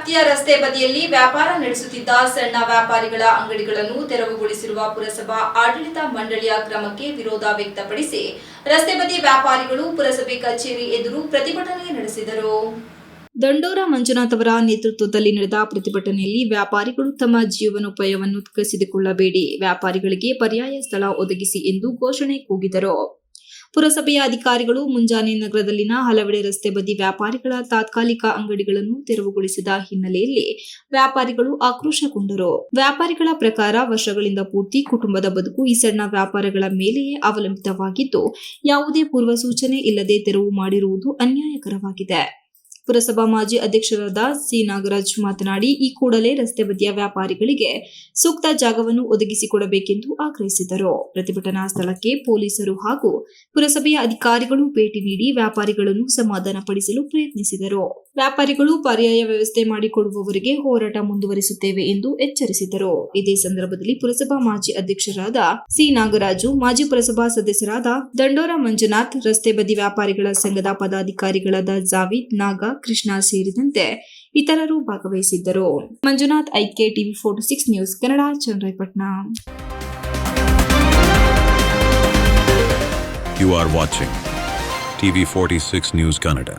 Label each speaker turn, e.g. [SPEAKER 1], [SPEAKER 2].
[SPEAKER 1] ವ್ಯಾಪ್ತಿಯ ರಸ್ತೆ ಬದಿಯಲ್ಲಿ ವ್ಯಾಪಾರ ನಡೆಸುತ್ತಿದ್ದ ಸಣ್ಣ ವ್ಯಾಪಾರಿಗಳ ಅಂಗಡಿಗಳನ್ನು ತೆರವುಗೊಳಿಸಿರುವ ಪುರಸಭಾ ಆಡಳಿತ ಮಂಡಳಿಯ ಕ್ರಮಕ್ಕೆ ವಿರೋಧ ವ್ಯಕ್ತಪಡಿಸಿ ರಸ್ತೆ ಬದಿ ವ್ಯಾಪಾರಿಗಳು ಪುರಸಭೆ ಕಚೇರಿ ಎದುರು ಪ್ರತಿಭಟನೆ ನಡೆಸಿದರು. ದಂಡೋರ ಮಂಜುನಾಥ್ ಅವರ ನೇತೃತ್ವದಲ್ಲಿ ನಡೆದ ಪ್ರತಿಭಟನೆಯಲ್ಲಿ ವ್ಯಾಪಾರಿಗಳು ತಮ್ಮ ಜೀವನೋಪಾಯವನ್ನು ಕಸಿದುಕೊಳ್ಳಬೇಡಿ, ವ್ಯಾಪಾರಿಗಳಿಗೆ ಪರ್ಯಾಯ ಸ್ಥಳ ಒದಗಿಸಿ ಎಂದು ಘೋಷಣೆ ಕೂಗಿದರು. ಪುರಸಭೆಯ ಅಧಿಕಾರಿಗಳು ಮುಂಜಾನೆ ನಗರದಲ್ಲಿನ ಹಲವೆಡೆ ರಸ್ತೆ ಬದಿ ವ್ಯಾಪಾರಿಗಳ ತಾತ್ಕಾಲಿಕ ಅಂಗಡಿಗಳನ್ನು ತೆರವುಗೊಳಿಸಿದ ಹಿನ್ನೆಲೆಯಲ್ಲಿ ವ್ಯಾಪಾರಿಗಳು ಆಕ್ರೋಶಗೊಂಡರು. ವ್ಯಾಪಾರಿಗಳ ಪ್ರಕಾರ ವರ್ಷಗಳಿಂದ ಪೂರ್ತಿ ಕುಟುಂಬದ ಬದುಕು ಈ ಸಣ್ಣ ವ್ಯಾಪಾರಗಳ ಮೇಲೆಯೇ ಅವಲಂಬಿತವಾಗಿದ್ದು, ಯಾವುದೇ ಪೂರ್ವ ಸೂಚನೆ ಇಲ್ಲದೆ ತೆರವು ಮಾಡಿರುವುದು ಅನ್ಯಾಯಕರವಾಗಿದೆ. ಪುರಸಭಾ ಮಾಜಿ ಅಧ್ಯಕ್ಷರಾದ ಸಿ. ನಾಗರಾಜ್ ಮಾತನಾಡಿ, ಈ ಕೂಡಲೇ ರಸ್ತೆ ಬದಿಯ ವ್ಯಾಪಾರಿಗಳಿಗೆ ಸೂಕ್ತ ಜಾಗವನ್ನು ಒದಗಿಸಿಕೊಡಬೇಕೆಂದು ಆಗ್ರಹಿಸಿದರು. ಪ್ರತಿಭಟನಾ ಸ್ಥಳಕ್ಕೆ ಪೊಲೀಸರು ಹಾಗೂ ಪುರಸಭೆಯ ಅಧಿಕಾರಿಗಳು ಭೇಟಿ ನೀಡಿ ವ್ಯಾಪಾರಿಗಳನ್ನು ಸಮಾಧಾನಪಡಿಸಲು ಪ್ರಯತ್ನಿಸಿದರು. ವ್ಯಾಪಾರಿಗಳು ಪರ್ಯಾಯ ವ್ಯವಸ್ಥೆ ಮಾಡಿಕೊಡುವವರಿಗೆ ಹೋರಾಟ ಮುಂದುವರಿಸುತ್ತೇವೆ ಎಂದು ಎಚ್ಚರಿಸಿದರು. ಇದೇ ಸಂದರ್ಭದಲ್ಲಿ ಪುರಸಭಾ ಮಾಜಿ ಅಧ್ಯಕ್ಷರಾದ ಸಿ. ನಾಗರಾಜು, ಮಾಜಿ ಪುರಸಭಾ ಸದಸ್ಯರಾದ ದಂಡೋರ ಮಂಜುನಾಥ್, ರಸ್ತೆ ಬದಿ ವ್ಯಾಪಾರಿಗಳ ಸಂಘದ ಪದಾಧಿಕಾರಿಗಳಾದ ಜಾವಿದ್ ನಾಗ ಕೃಷ್ಣ ಸೇರಿದಂತೆ ಇತರರು ಭಾಗವಹಿಸಿದ್ದರು Manjunath, IK TV forty six news, Kannada, Channarayapatna
[SPEAKER 2] You are watching TV46 News Kannada.